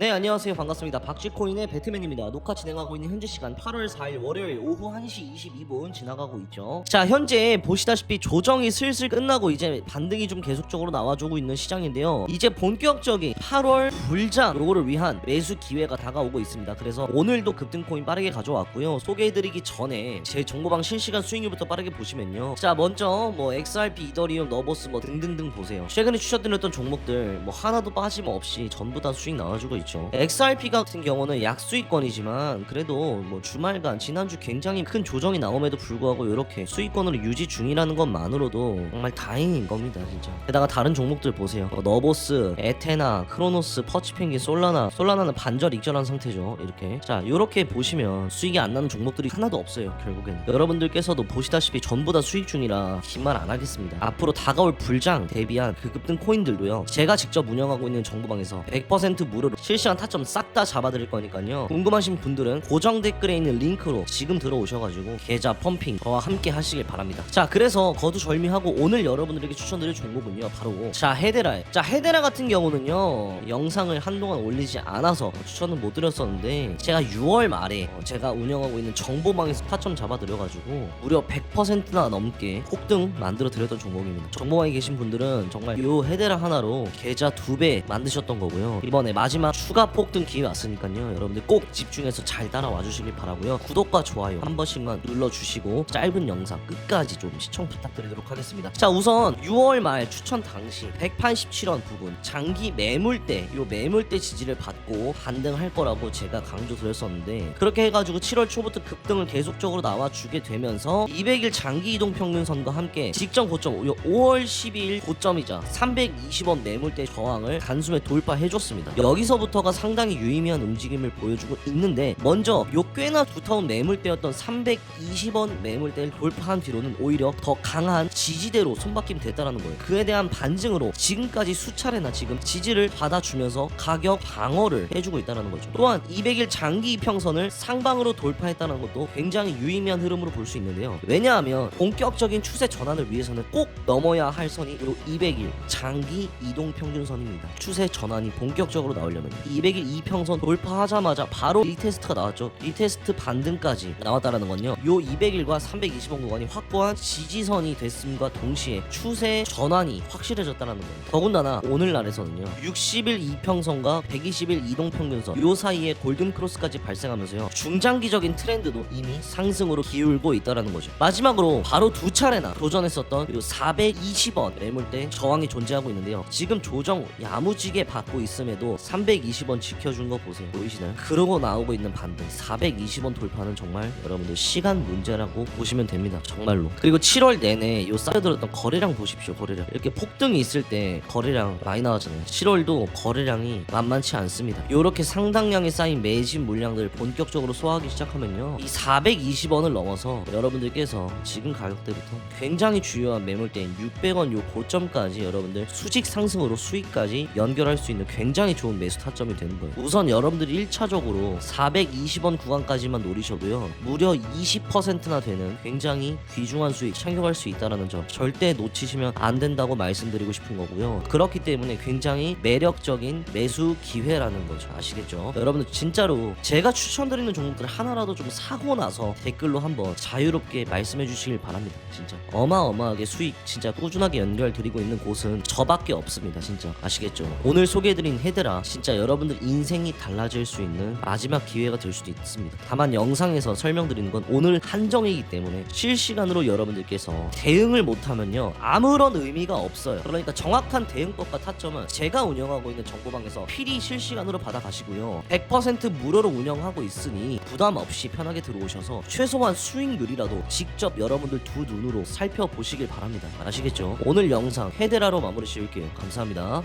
네 안녕하세요. 반갑습니다. 박쥐코인의 배트맨입니다. 녹화 진행하고 있는 현재 시간 8월 4일 월요일 오후 1시 22분 지나가고 있죠. 자 현재 보시다시피 조정이 슬슬 끝나고 이제 반등이 좀 계속적으로 나와주고 있는 시장인데요. 이제 본격적인 8월 불장 요거를 위한 매수 기회가 다가오고 있습니다. 그래서 오늘도 급등코인 빠르게 가져왔고요. 소개해드리기 전에 제 정보방 실시간 수익률부터 빠르게 보시면요. 자 먼저 뭐 XRP, 이더리움, 너보스 뭐 등등등 보세요. 최근에 추천드렸던 종목들 뭐 하나도 빠짐없이 전부 다 수익 나와주고 있죠 XRP 같은 경우는 약수익권이지만 그래도 뭐 주말간 지난주 굉장히 큰 조정이 나옴에도 불구하고 이렇게 수익권으로 유지 중이라는 것만으로도 정말 다행인 겁니다 진짜. 게다가 다른 종목들 보세요. 뭐 너보스, 에테나, 크로노스, 퍼치펭귄, 솔라나. 솔라나는 반절 익절한 상태죠 이렇게. 자 이렇게 보시면 수익이 안 나는 종목들이 하나도 없어요 결국엔 여러분들께서도 보시다시피 전부 다 수익 중이라 긴 말 안 하겠습니다. 앞으로 다가올 불장 대비한 그 급등 코인들도요 제가 직접 운영하고 있는 정보방에서 100% 무료로 실시 간 타점 싹 다 잡아드릴 거니까요. 궁금하신 분들은 고정 댓글에 있는 링크로 지금 들어오셔가지고 계좌 펌핑 저와 함께 하시길 바랍니다. 자 그래서 거두절미하고 오늘 여러분들에게 추천드릴 종목은요 바로 자 헤데라예요. 자 헤데라 같은 경우는요 영상을 한동안 올리지 않아서 추천을 못 드렸었는데 제가 6월 말에 어, 제가 운영하고 있는 정보방에서 타점 잡아드려가지고 무려 100%나 넘게 폭등 만들어 드렸던 종목입니다. 정보방에 계신 분들은 정말 요 헤데라 하나로 계좌 두 배 만드셨던 거고요. 이번에 마지막 추가 폭등 기회 왔으니까요. 여러분들 꼭 집중해서 잘 따라와 주시길 바라고요. 구독과 좋아요 한 번씩만 눌러주시고 짧은 영상 끝까지 좀 시청 부탁드리도록 하겠습니다. 자 우선 6월 말 추천 당시 187원 부분 장기 매물대 요 매물대 지지를 받고 반등할 거라고 제가 강조드렸었는데 그렇게 해가지고 7월 초부터 급등을 계속적으로 나와주게 되면서 200일 장기 이동 평균선과 함께 직전 고점 요 5월 12일 고점이자 320원 매물대 저항을 단숨에 돌파해줬습니다. 여기서부터 가 상당히 유의미한 움직임을 보여주고 있는데 먼저 요 꽤나 두터운 매물대였던 320원 매물대를 돌파한 뒤로는 오히려 더 강한 지지대로 손바뀜 됐다라는 거예요. 그에 대한 반증으로 지금까지 수차례나 지금 지지를 받아주면서 가격 방어를 해주고 있다는 거죠. 또한 200일 장기 이평선을 상방으로 돌파했다는 것도 굉장히 유의미한 흐름으로 볼 수 있는데요. 왜냐하면 본격적인 추세 전환을 위해서는 꼭 넘어야 할 선이 요 200일 장기 이동 평균선입니다. 추세 전환이 본격적으로 나오려면 200일 이평선 돌파하자마자 바로 리테스트가 나왔죠. 리테스트 반등까지 나왔다라는 건요. 요 200일과 320원 구간이 확고한 지지선이 됐음과 동시에 추세 전환이 확실해졌다는 거예요 더군다나 오늘날에서는요. 60일 이평선과 120일 이동 평균선 요 사이에 골든 크로스까지 발생하면서요. 중장기적인 트렌드도 이미 상승으로 기울고 있다라는 거죠. 마지막으로 바로 두 차례나 도전했었던 요 420원 매물대 저항이 존재하고 있는데요. 지금 조정 야무지게 받고 있음에도 320원 지켜준 거 보세요. 보이시나요? 그러고 나오고 있는 반등. 420원 돌파는 정말 여러분들 시간 문제라고 보시면 됩니다. 정말로. 그리고 7월 내내 요 쌓여들었던 거래량 보십시오 거래량. 이렇게 폭등이 있을 때 거래량 많이 나왔잖아요. 7월도 거래량이 만만치 않습니다. 요렇게 상당량의 쌓인 매진 물량들 본격적으로 소화하기 시작하면요. 이 420원을 넘어서 여러분들께서 지금 가격대부터 굉장히 주요한 매물대인 600원 요 고점까지 여러분들 수직 상승으로 수익까지 연결할 수 있는 굉장히 좋은 매수 타점 이 되는 거예요. 우선 여러분들이 1차적으로 420원 구간까지만 노리셔도요 무려 20%나 되는 굉장히 귀중한 수익 챙겨갈 수 있다는 점 절대 놓치시면 안 된다고 말씀드리고 싶은 거고요. 그렇기 때문에 굉장히 매력적인 매수 기회라는 거죠. 아시겠죠? 여러분들 진짜로 제가 추천드리는 종목들 하나라도 좀 사고 나서 댓글로 한번 자유롭게 말씀해 주시길 바랍니다. 진짜 어마어마하게 수익 진짜 꾸준하게 연결 드리고 있는 곳은 저밖에 없습니다. 진짜 아시겠죠? 오늘 소개해드린 헤드라 진짜 여러분들 인생이 달라질 수 있는 마지막 기회가 될 수도 있습니다. 다만 영상에서 설명드리는 건 오늘 한정이기 때문에 실시간으로 여러분들께서 대응을 못하면요 아무런 의미가 없어요. 그러니까 정확한 대응법과 타점은 제가 운영하고 있는 정보방에서 필히 실시간으로 받아가시고요. 100% 무료로 운영하고 있으니 부담 없이 편하게 들어오셔서 최소한 수익률이라도 직접 여러분들 두 눈으로 살펴보시길 바랍니다. 아시겠죠? 오늘 영상 헤데라로 마무리 지을게요. 감사합니다